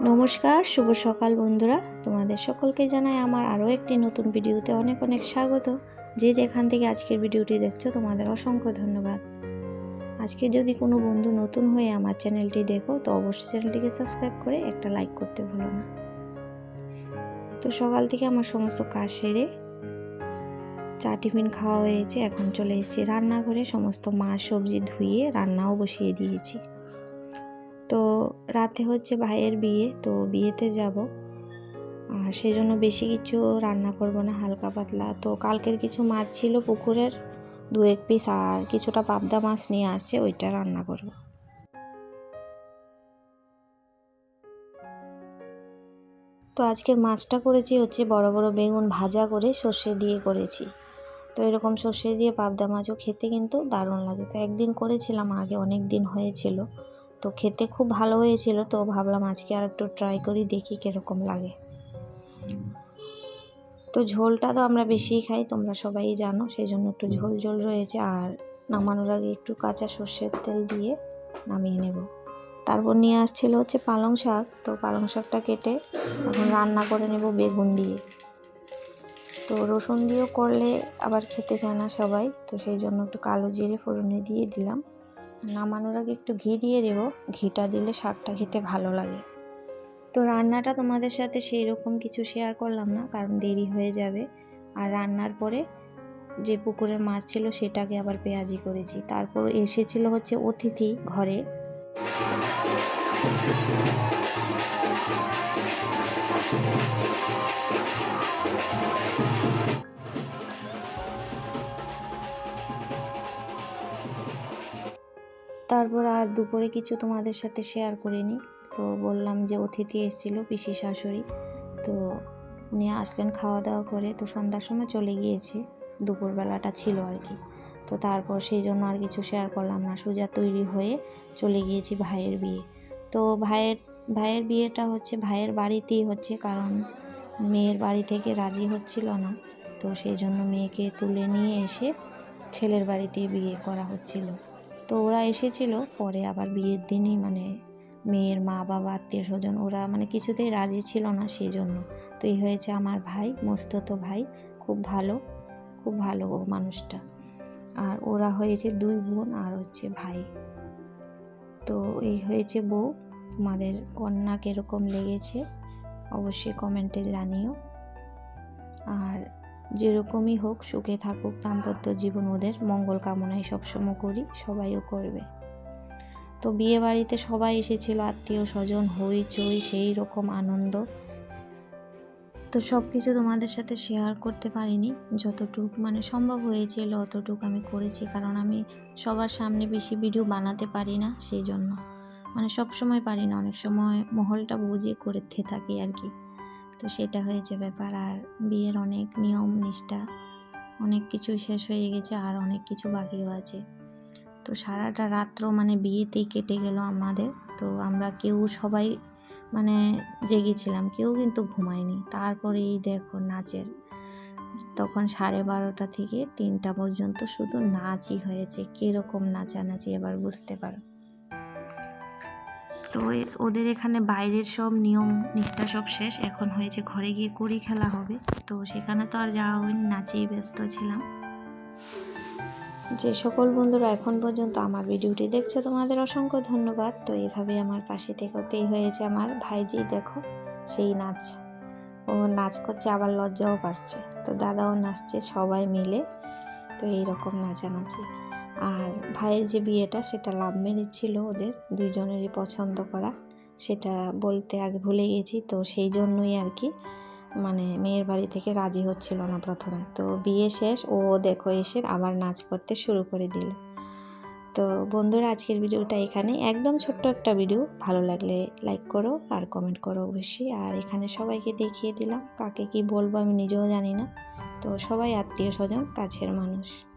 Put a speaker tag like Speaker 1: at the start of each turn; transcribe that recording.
Speaker 1: নমস্কার, শুভ সকাল বন্ধুরা। তোমাদের সকলকে জানাই আমার আরও একটি নতুন ভিডিওতে অনেক অনেক স্বাগত। যে যেখান থেকে আজকের ভিডিওটি দেখছ, তোমাদের অসংখ্য ধন্যবাদ। আজকে যদি কোনো বন্ধু নতুন হয়ে আমার চ্যানেলটি দেখো, তো অবশ্যই চ্যানেলটিকে সাবস্ক্রাইব করে একটা লাইক করতে ভুলো না। তো সকাল থেকে আমার সমস্ত কাজ সেরে চা টিফিন খাওয়া হয়েছে, এখন চলে এসেছি রান্নাঘরে। সমস্ত মাছ সবজি ধুয়ে রান্নাও বসিয়ে দিয়েছি। তো রাতে হচ্ছে ভাইয়ের বিয়ে, তো বিয়েতে যাব। আর সেই জন্য বেশি কিছু রান্না করব না, হালকা পাতলা। তো কালকের কিছু মাছ ছিল পুকুরের দু এক পিস, আর কিছুটা পাবদা মাছ নিয়ে আসছে, ওইটা রান্না করব। তো আজকের মাছটা করেছি হচ্ছে বড় বড় বেগুন ভাজা করে সর্ষে দিয়ে করেছি। তো এরকম সর্ষে দিয়ে পাবদা মাছও খেতে কিন্তু দারুণ লাগে। তো একদিন করেছিলাম, আগে অনেক দিন হয়েছিল। তো খেতে খুব ভালো হয়েছিল, তো ভাবলাম আজকে আর একটু ট্রাই করি, দেখি কীরকম লাগে। তো ঝোলটা তো আমরা বেশিই খাই, তোমরা সবাই জানো সেই জন্য একটু ঝোল ঝোল রয়েছে, আর নামানোর আগে একটু কাঁচা সর্ষের তেল দিয়ে নামিয়ে নেব। তারপর নিয়ে আসছিল হচ্ছে পালং শাক, তো পালং শাকটা কেটে এখন রান্না করে নেব বেগুন দিয়ে। তো রসুন দিয়েও করলে আবার খেতে চায় না সবাই, তো সেই জন্য একটু কালো জিরে ফোড়নে দিয়ে দিলাম। নামানোর আগে একটু ঘি দিয়ে দেব। ঘিটা দিলে শাকটা খেতে ভালো লাগে। তো রান্নাটা তোমাদের সাথে সেই রকম কিছু শেয়ার করলাম না, কারণ দেরি হয়ে যাবে। আর রান্নার পরে যে পুকুরের মাছ ছিল সেটাকে আবার পেঁয়াজি করেছি। তারপর এসেছিল হচ্ছে অতিথি ঘরে। তারপর আর দুপুরে কিছু তোমাদের সাথে শেয়ার করিনি। তো বললাম যে অতিথি এসেছিল পিসি শাশুড়ি। তো উনি আসলেন খাওয়া দাওয়া করে। তো সন্ধ্যার সময় চলে গিয়েছে। দুপুরবেলাটা ছিল আর কি। তো তারপর সেই জন্য আর কিছু শেয়ার করলাম না। সোজা তৈরি হয়ে চলে গিয়েছি ভাইয়ের বিয়ে। তো ভাইয়ের ভাইয়ের বিয়েটা হচ্ছে, ভাইয়ের বাড়িতেই হচ্ছে কারণ মেয়ের বাড়ি থেকে রাজি হচ্ছিল না। তো সেই জন্য মেয়েকে তুলে নিয়ে এসে ছেলের বাড়িতেই বিয়ে করা হচ্ছিল। তো ওরা এসেছিল, পরে আবার বিয়ের দিনই মানে মেয়ের মা, বাবা, আত্মীয় স্বজন, ওরা মানে কিছুতেই রাজি ছিল না সেই জন্য তো এই হয়েছে আমার ভাই, মস্তত ভাই, খুব ভালো খুব ভালো ও মানুষটা। আর ওরা হয়েছে দুই বোন আর হচ্ছে ভাই। তো এই হয়েছে বউ, তোমাদের কন্যা কীরকম লেগেছে, অবশ্যই কমেন্টে জানিও। যেরকমই হোক, সুখে থাকুক, দাম্পত্য জীবন ওদের, মঙ্গল কামনায় সবসময় করি, সবাইও করবে। তো বিয়ে বাড়িতে সবাই এসেছিল, আত্মীয় স্বজন, হইচই, সেই রকম আনন্দ। তো সব কিছু তোমাদের সাথে শেয়ার করতে পারিনি। যতটুক মানে সম্ভব হয়েছিল, অতটুক আমি করেছি, কারণ আমি সবার সামনে বেশি ভিডিও বানাতে পারি না, সেই জন্য। মানে সব সময় পারি না, অনেক সময় মহলটা বুঝে করতে থাকি আর কি। তো সেটা হয়েছে ব্যাপার। আর বিয়ের অনেক নিয়ম, নিষ্ঠা, অনেক কিছু শেষ হয়ে গেছে আর অনেক কিছু বাকিও আছে। তো সারাটা রাত্র মানে বিয়েতেই কেটে গেল আমাদের। তো আমরা কেউ সবাই মানে জেগেছিলাম, কেউ কিন্তু ঘুমায়নি। তারপরে এই দেখো নাচের, তখন সাড়ে বারোটা থেকে তিনটা পর্যন্ত শুধু নাচই হয়েছে। কীরকম নাচানাচি এবার বুঝতে পারো। তো ওদের এখানে বাইরের সব নিয়ম নিষ্ঠা সব শেষ। এখন হয়েছে ঘরে গিয়ে কড়ি খেলা হবে। তো সেখানে তো আর যাওয়া হয়নি নাচেই ব্যস্ত ছিলাম। যে সকল বন্ধুরা এখন পর্যন্ত আমার ভিডিওটি দেখছ, তোমাদের অসংখ্য ধন্যবাদ। তো এইভাবে আমার পাশে থেকেতেই হয়েছে আমার ভাইজি, দেখো, সেই নাচ। ও নাচ করছে, আবার লজ্জাও পাচ্ছে। তো দাদাও নাচছে সবাই মিলে। তো এইরকম নাচানাচি। আর ভাইয়ের যে বিয়েটা, সেটা লাভ ম্যারেজ ছিল ওদের, দুইজনেরই পছন্দ করা। সেটা বলতে আগে ভুলে গেছি, তো সেই জন্যই আর কি। মানে মেয়ের বাড়ি থেকে রাজি হচ্ছিল না প্রথমে। তো বিয়ে শেষ, ও দেখো এসে আবার নাচ করতে শুরু করে দিল। তো বন্ধুরা, আজকের ভিডিওটা এখানে। একদম ছোট্ট একটা ভিডিও। ভালো লাগলে লাইক করো আর কমেন্ট করো অবশ্যই। আর এখানে সবাইকে দেখিয়ে দিলাম, কাকে কি বলব আমি নিজেও জানি না। তো সবাই আত্মীয় স্বজন, কাছের মানুষ।